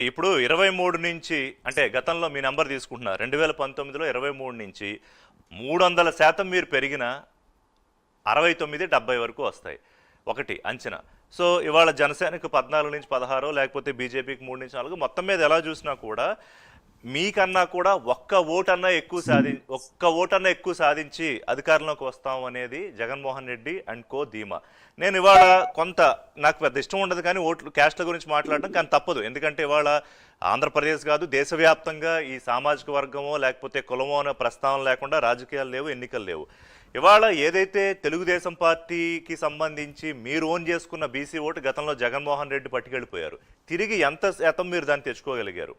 ఇప్పుడు ఇరవై మూడు నుంచి అంటే గతంలో మీ నంబర్ తీసుకుంటున్నా రెండు వేల పంతొమ్మిదిలో ఇరవై మూడు నుంచి మూడు వందల శాతం మీరు పెరిగిన అరవై తొమ్మిది డెబ్బై వరకు వస్తాయి. ఒకటి అంచనా. సో ఇవాళ జనసేనకు పద్నాలుగు నుంచి పదహారు లేకపోతే బీజేపీకి మూడు నుంచి నాలుగు మొత్తం మీద ఎలా చూసినా కూడా మీకన్నా కూడా ఒక్క ఓటన్నా ఎక్కువ సాధి ఒక్క ఓటన్నా ఎక్కువ సాధించి అధికారంలోకి వస్తాం అనేది జగన్మోహన్ రెడ్డి అండ్ కో ధీమా. నేను ఇవాళ కొంత నాకు పెద్ద ఇష్టం ఉండదు కానీ ఓట్లు క్యాస్ట్ల గురించి మాట్లాడడం కానీ తప్పదు. ఎందుకంటే ఇవాళ ఆంధ్రప్రదేశ్ కాదు దేశవ్యాప్తంగా ఈ సామాజిక వర్గమో లేకపోతే కులమో అనే ప్రస్తావన లేకుండా రాజకీయాలు లేవు ఎన్నికలు లేవు. ఇవాళ ఏదైతే తెలుగుదేశం పార్టీకి సంబంధించి మీరు ఓన్ చేసుకున్న బీసీ ఓటు గతంలో జగన్మోహన్ రెడ్డి పట్టుకెళ్ళిపోయారు. తిరిగి ఎంత శాతం మీరు దాన్ని తెచ్చుకోగలిగారు?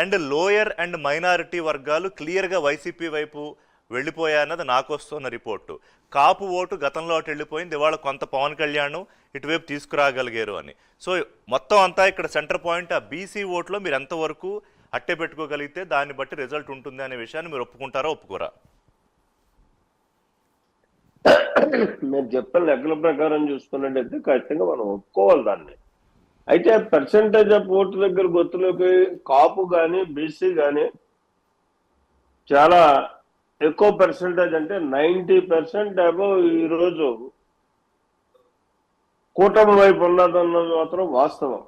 అండ్ లోయర్ అండ్ మైనారిటీ వర్గాలు క్లియర్గా వైసీపీ వైపు వెళ్ళిపోయాయన్నది నాకు వస్తున్న రిపోర్టు. కాపు ఓటు గతంలో అటు వెళ్ళిపోయింది ఇవాళ కొంత పవన్ కళ్యాణ్ ఇటువైపు తీసుకురాగలిగారు అని. సో మొత్తం అంతా ఇక్కడ సెంటర్ పాయింట్ ఆ బీసీ ఓట్లో మీరు ఎంతవరకు అట్టే పెట్టుకోగలిగితే దాన్ని బట్టి రిజల్ట్ ఉంటుంది అనే విషయాన్ని మీరు ఒప్పుకుంటారా ఒప్పుకోరా? మీరు చెప్పిన లెక్కల ప్రకారం చూసుకున్నట్టయితే ఖచ్చితంగా మనం ఒప్పుకోవాలి దాన్ని. అయితే పర్సంటేజ్ ఆఫ్ ఓట్ల దగ్గర గుర్తులోకి కాపు కానీ బీసీ కానీ చాలా ఎక్కువ పర్సంటేజ్ అంటే నైంటీ పర్సెంట్ అబౌవ్ ఈరోజు కూటమి వైపు ఉన్నదన్నది మాత్రం వాస్తవం.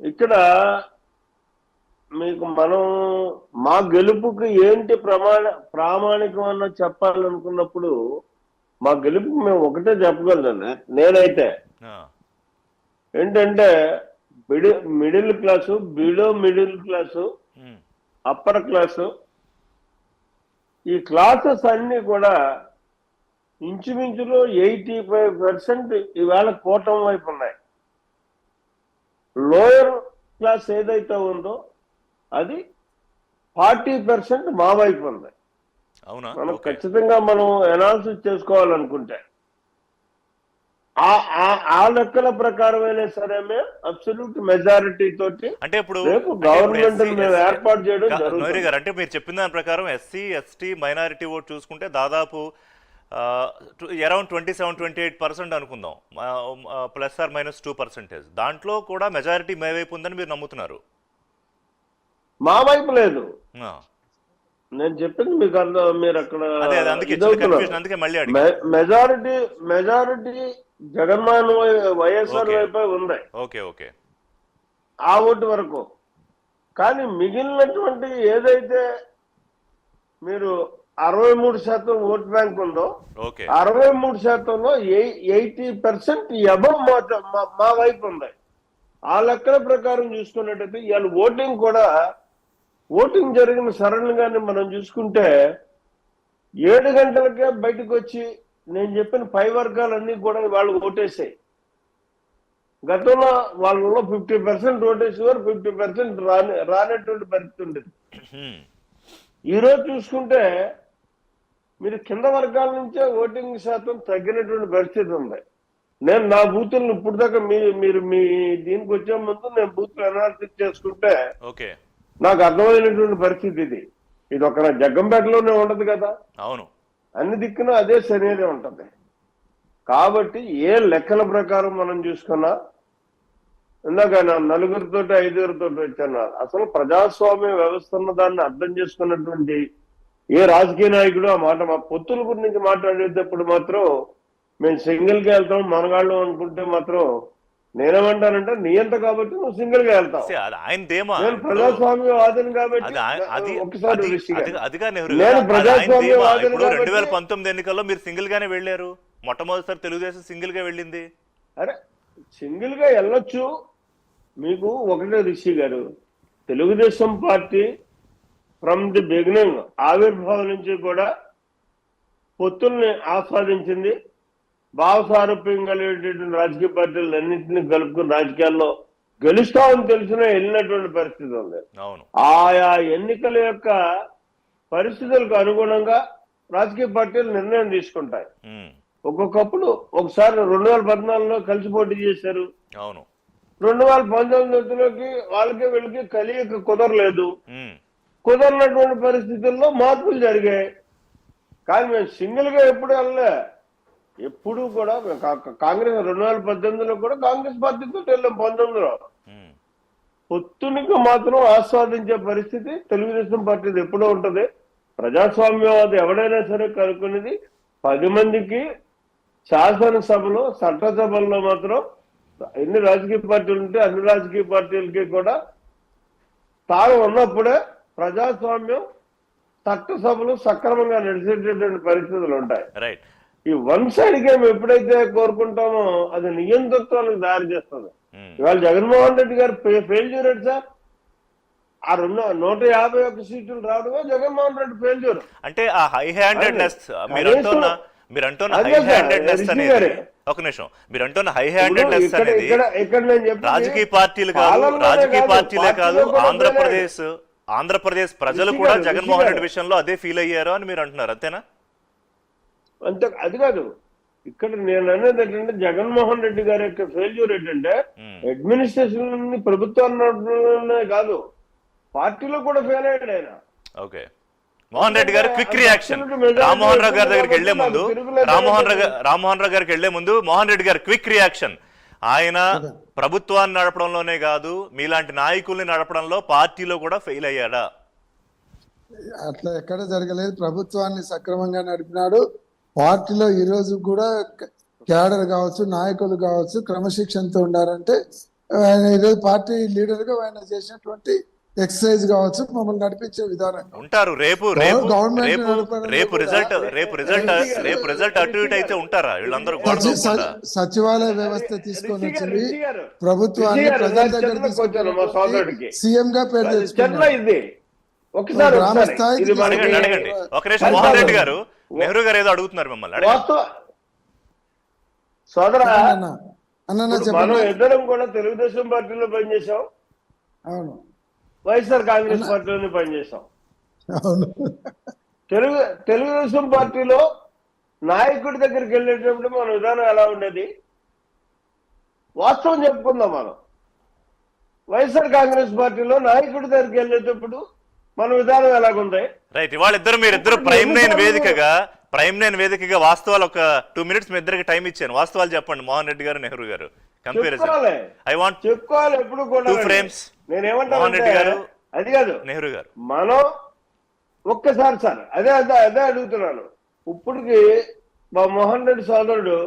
ఇక్కడ మీకు మనం మా గెలుపుకి ఏంటి ప్రమాణ ప్రామాణికం అన్న చెప్పాలనుకున్నప్పుడు మా గెలుపుకి మేము ఒకటే చెప్పగలను నేనైతే ఏంటంటే mid middle class below middle class upper class. ఈ క్లాసెస్ అన్ని కూడా ఇంచుమించులో ఎయిటీ ఫైవ్ పర్సెంట్ ఈవేళ కూటమి వైపు ఉన్నాయి. లోయర్ క్లాస్ ఏదైతే ఉందో అది ఫార్టీ పర్సెంట్ మా వైపు ఉంది. అవునా? మనం ఖచ్చితంగా మనం అనాలిసిస్ చేసుకోవాలనుకుంటే. ఆ లెక్కల ప్రకారమైనా సరే మేము అబ్సల్యూట్ మెజారిటీ తోటి అంటే ఇప్పుడు గవర్నమెంట్ మేము ఏర్పాటు చేయడం జరుగుతుంది. గారు అంటే మీరు చెప్పిన దాని ప్రకారం ఎస్సీ ఎస్టీ మైనారిటీ ఓట్ చూసుకుంటే దాదాపు around twenty seven twenty eight percent అనుకుందాం. Plus or minus two percentage దాంట్లో కూడా మెజారిటీ మే వైపు ఉందని మీరు నమ్ముతున్నారు. మా వైపు లేదు. నేను చెప్పింది మీకు అంద మీరు అక్కడ మెజారిటీ మెజారిటీ జగన్మోహన్ వైఎస్ఆర్. వైపే ఉంది. Okay okay. ఆ ఓటు వరకు. కానీ మిగిలినటువంటి ఏదైతే మీరు అరవై మూడు శాతం ఓట్ బ్యాంక్ ఉందో అరవై మూడు శాతంలో ఎయిటీ పర్సెంట్ మా- మా వైపు ఉంది. ఆ లెక్కల ప్రకారం చూసుకున్నట్టయితే ఇవాళ ఓటింగ్ కూడా ఓటింగ్ జరిగిన సరళంగానే మనం చూసుకుంటే ఏడు గంటలకే బయటకు వచ్చి నేను చెప్పిన పై వర్గాలన్నీ కూడా వాళ్ళు ఓటేసాయి. గతంలో వాళ్ళలో ఫిఫ్టీ పర్సెంట్ ఓటేసేవారు ఫిఫ్టీ పర్సెంట్ రాని రానటువంటి పరిస్థితి ఉండేది. హ్మ్. ఈ రోజు చూసుకుంటే మీరు కింద వర్గాల నుంచే ఓటింగ్ శాతం తగ్గినటువంటి పరిస్థితి ఉంది. నేను నా బూతులను ఇప్పుడు దాకా మీ మీరు మీ దీనికి వచ్చే ముందు నేను బూతులు అనాలిసిస్ చేసుకుంటే నాకు అర్థమైనటువంటి పరిస్థితి ఇది. ఇది ఒక జగ్గంపేటలోనే ఉండదు కదా. అవును. అన్ని దిక్కున అదే శరీరం ఉంటుంది. కాబట్టి ఏ లెక్కల ప్రకారం మనం చూసుకున్నా ఇందాక నలుగురితో ఐదుగురితో వచ్చన్నారు అసలు ప్రజాస్వామ్య వ్యవస్థ ఉన్న దాన్ని అర్థం చేసుకున్నటువంటి ఏ రాజకీయ నాయకుడు ఆ మాట మా పొత్తుల గురించి మాట్లాడేటప్పుడు మాత్రం మేము సింగిల్గా వెళ్తాం మనగాళ్ళం అనుకుంటే మాత్రం నేనేమంటానంటే నీ ఎంత కాబట్టి నువ్వు సింగిల్గా వెళ్తావు నేను ఇప్పుడు ప్రజాస్వామ్యవాదిని కాబట్టి నేను ప్రజాస్వామ్యవాదిని రెండు వేల పంతొమ్మిది ఎన్నికల్లో మీరు సింగిల్ గానే వెళ్ళారు. మొట్టమొదటిసారి తెలుగుదేశం సింగిల్గా వెళ్ళింది. అరే సింగిల్గా వెళ్ళొచ్చు. మీకు ఒకటే Rishi garu. Telugu Desam party from the beginning ఆవిర్భావం నుంచి కూడా పొత్తుల్ని ఆస్వాదించింది భావసారూప్యం కలిగేటటువంటి రాజకీయ పార్టీలు అన్నింటినీ కలుపుకుని రాజకీయాల్లో గెలుస్తామని తెలిసిన వెళ్ళినటువంటి పరిస్థితి ఉంది. ఆయా ఎన్నికల యొక్క పరిస్థితులకు అనుగుణంగా రాజకీయ పార్టీలు నిర్ణయం తీసుకుంటాయి. ఒక్కొక్కప్పుడు ఒకసారి రెండు వేల పద్నాలుగులో కలిసి పోటీ చేశారు. అవును. రెండు వేల పంతొమ్మిదిలోకి వాళ్ళకి వీళ్ళకి కలియక కుదరలేదు. కుదరనటువంటి పరిస్థితుల్లో మార్పులు జరిగాయి. కానీ మేము సింగిల్గా ఎప్పుడు వెళ్ళలే. ఎప్పుడు కూడా కాంగ్రెస్ రెండు వేల పద్దెనిమిదిలో కూడా కాంగ్రెస్ పార్టీతో వెళ్ళాం పంతొమ్మిదిలో. పొత్తునికి మాత్రం ఆస్వాదించే పరిస్థితి తెలుగుదేశం పార్టీది ఎప్పుడూ ఉంటది. ప్రజాస్వామ్యవాది ఎవడైనా సరే కనుక్కునేది పది మందికి శాసనసభలో చట్టసభల్లో మాత్రం ఎన్ని రాజకీయ పార్టీలు ఉంటే అన్ని రాజకీయ పార్టీలకి కూడా తాను ఉన్నప్పుడే ప్రజాస్వామ్యం చట్టసభలు సక్రమంగా నడిచేటటువంటి పరిస్థితులు ఉంటాయి. రైట్ ఈ వన్ సైడ్ గేమ్ ఎప్పుడైతే కోరుకుంటామో అది నియంతృత్వానికి దారి చేస్తుంది. ఇవాళ జగన్మోహన్ రెడ్డి గారు ఫెయిల్ చేయరు సార్. ఆ రెండు నూట యాభై ఒక్క సీట్లు రావడమే జగన్మోహన్ రెడ్డి ఫెయిల్ చేయరు అంటే ఆ హై హ్యాండెడ్నెస్ మీరు అంటున్న మీరు అంటున్న హై హ్యాండెడ్నెస్ అనేది. ఒక నిమిషం మీరు అంటున్న హై హ్యాండెడ్నెస్ అనేది రాజకీయ పార్టీలు కాదు రాజకీయ పార్టీలే కాదు ఆంధ్రప్రదేశ్ ఆంధ్రప్రదేశ్ ప్రజలు కూడా జగన్మోహన్ రెడ్డి. విషయంలో అదే ఫీల్ అయ్యారు అని మీరు అంటున్నారు అంతేనా? అంతే అది కాదు. ఇక్కడ నేను అనేది ఏంటంటే జగన్మోహన్ రెడ్డి గారి యొక్క ఫెయిల్యూర్ ఏంటంటే. అడ్మినిస్ట్రేషన్ ప్రభుత్వాన్ని కాదు. పార్టీలో కూడా ఫెయిల్ అయ్యాడు ఆయన. ఓకే. మోహన్ రెడ్డి గారు క్విక్ రియాక్షన్ రామ్మోహన్ రావు గారి దగ్గరికి వెళ్ళే ముందు రామ్మోహన్ రావు రామ్మోహన్ రావు గారికి వెళ్ళే ముందు మోహన్ రెడ్డి గారు క్విక్ రియాక్షన్ ఆయన ప్రభుత్వాన్ని నడపడంలోనే కాదు మీలాంటి నాయకుల్ని నడపడంలో పార్టీలో కూడా ఫెయిల్ అయ్యాడా? అట్లా ఎక్కడ జరగలేదు. ప్రభుత్వాన్ని సక్రమంగా నడిపినాడు. పార్టీలో ఈ రోజు కూడా క్యాడర్ కావచ్చు నాయకులు కావచ్చు క్రమశిక్షణతో ఉండారంటే ఆయన ఈరోజు పార్టీ లీడర్గా ఆయన చేసినటువంటి ఎక్సర్సైజ్ కావచ్చు మమ్మల్ని నడిపించే విధానం. ఉంటారు. రేపు రేపు గవర్నమెంట్ రేపు రిజల్ట్ రేపు రిజల్ట్ రేపు రిజల్ట్ అటు ఇటు అయితే ఉంటారా? వీళ్ళందరూ సచివాలయ వ్యవస్థ తీసుకొని వచ్చింది. ప్రభుత్వాన్ని ప్రజల దగ్గర సోదరుడికి. సీఎం గా పేరు తెచ్చుకున్నారు. ఇది. ఒకసారి అడగండి అడగండి. ఒక మోహన్ రెడ్డి గారు. నెహ్రూ గారు ఏదో అడుగుతున్నారు మిమ్మల్ని సోదరా అన్న అన్న ఇప్పుడు మనం ఇద్దరం కూడా తెలుగుదేశం పార్టీలో పనిచేసాం అవును. వైఎస్ఆర్ కాంగ్రెస్ పార్టీలోనే పనిచేసాం అవును. తెలుగు తెలుగుదేశం పార్టీలో నాయకుడి దగ్గరికి వెళ్ళేటప్పుడు మన విధానం ఎలా ఉండేది? వాస్తవం చెప్పుకుందాం మనం. వైఎస్ఆర్ కాంగ్రెస్ పార్టీలో నాయకుడి దగ్గరికి వెళ్ళేటప్పుడు మన విధానం ఎలాగుంది? రైట్ ఇవాళ ఇద్దరు మీరు ఇద్దరు ప్రైమ్ నైన్ వేదికగా ప్రైమ్ నైన్ వేదికగా వాస్తవాలు ఒక టూ మినిట్స్ మీ ఇద్దరికి టైం ఇచ్చాను. వాస్తవాలు చెప్పండి మోహన్ రెడ్డి గారు నెహ్రూ గారు. కంపారిజన్ ఐ వాంట్ చెప్పుకోవాలి ఎప్పుడు కూడా frames. మోహన్ రెడ్డి గారు. అది కాదు. నెహ్రూ గారు. మనం ఒక్కసారి సార్ అదే అదే అదే అడుగుతున్నాను. ఇప్పటికి మా మోహన్ రెడ్డి సోదరుడు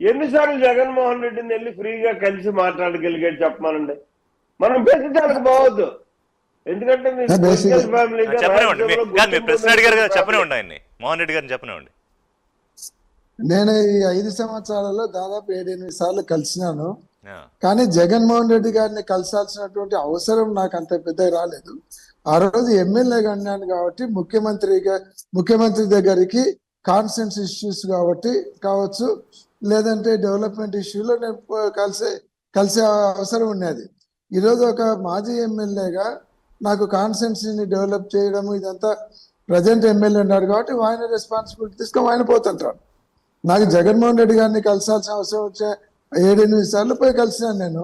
ఎన్నిసార్లు జగన్మోహన్ రెడ్డిని వెళ్ళి ఫ్రీగా కలిసి మాట్లాడగలిగాడు చెప్పమానండి. మనం బెదిరించడానికి పోవద్దు ఎందుకంటే చెప్పనివ్వండి ప్రశ్న అడిగారు కదా చెప్పనివ్వండి ఆయన్ని. మోహన్ రెడ్డి గారిని చెప్పనివ్వండి నేను ఈ ఐదు సంవత్సరాలలో దాదాపు ఏడెనిమిది సార్లు కలిసినాను. కానీ జగన్మోహన్ రెడ్డి గారిని కలిసాల్సినటువంటి అవసరం నాకు అంత పెద్ద రాలేదు. ఆ రోజు ఎమ్మెల్యేగా ఉన్నాను కాబట్టి ముఖ్యమంత్రిగా ముఖ్యమంత్రి దగ్గరికి కాన్స్టెన్స్ ఇష్యూస్ కాబట్టి కావచ్చు లేదంటే డెవలప్మెంట్ ఇష్యూలో నేను కలిసే కలిసే అవసరం ఉన్నది ఈరోజు ఒక మాజీ ఎమ్మెల్యేగా నాకు కాన్స్టెన్సీని డెవలప్ చేయడము ఇదంతా ప్రజెంట్ ఎమ్మెల్యే ఉన్నాడు కాబట్టి ఆయన రెస్పాన్సిబిలిటీ తీసుకొని ఆయన పోతుంటాడు నాకు జగన్మోహన్ రెడ్డి గారిని కలిసాల్సిన అవసరం వచ్చే ఏడెనిమిది సార్లు పోయి కలిసినాను నేను.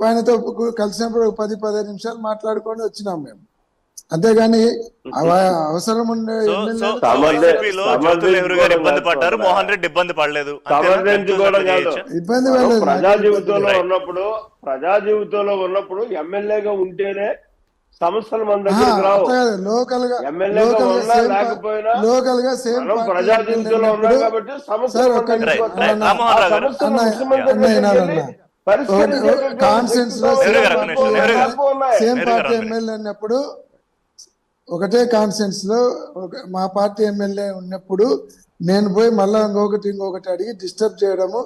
ఆయనతో కలిసినప్పుడు ఒక పది పదిహేను నిమిషాలు మాట్లాడుకొని వచ్చినాం మేము. అంతేగాని అవ- అవసరం ఉండే ఇబ్బంది పడ్డారు కూడా మోహన్ రెడ్డి ఇబ్బంది పడలేదు. ప్రజా జీవితంలో. ఉన్నప్పుడు ప్రజా జీవితంలో ఉన్నప్పుడు ఎమ్మెల్యేగా ఉంటేనే సమస్యలు మన దగ్గరికి రావు. లోకల్గా ఎమ్మెల్యేగా లోకల్గా ఉన్నా సేమ్ కాబట్టి సమస్యలు లో. Same party. ఎమ్మెల్యే ఉన్నప్పుడు ఒకటే కాన్సెన్స్లో ఒక- మా పార్టీ ఎమ్మెల్యే ఉన్నప్పుడు నేను పోయి మళ్ళా ఇంకొకటి ఇంకొకటి అడిగి డిస్టర్బ్ చేయడము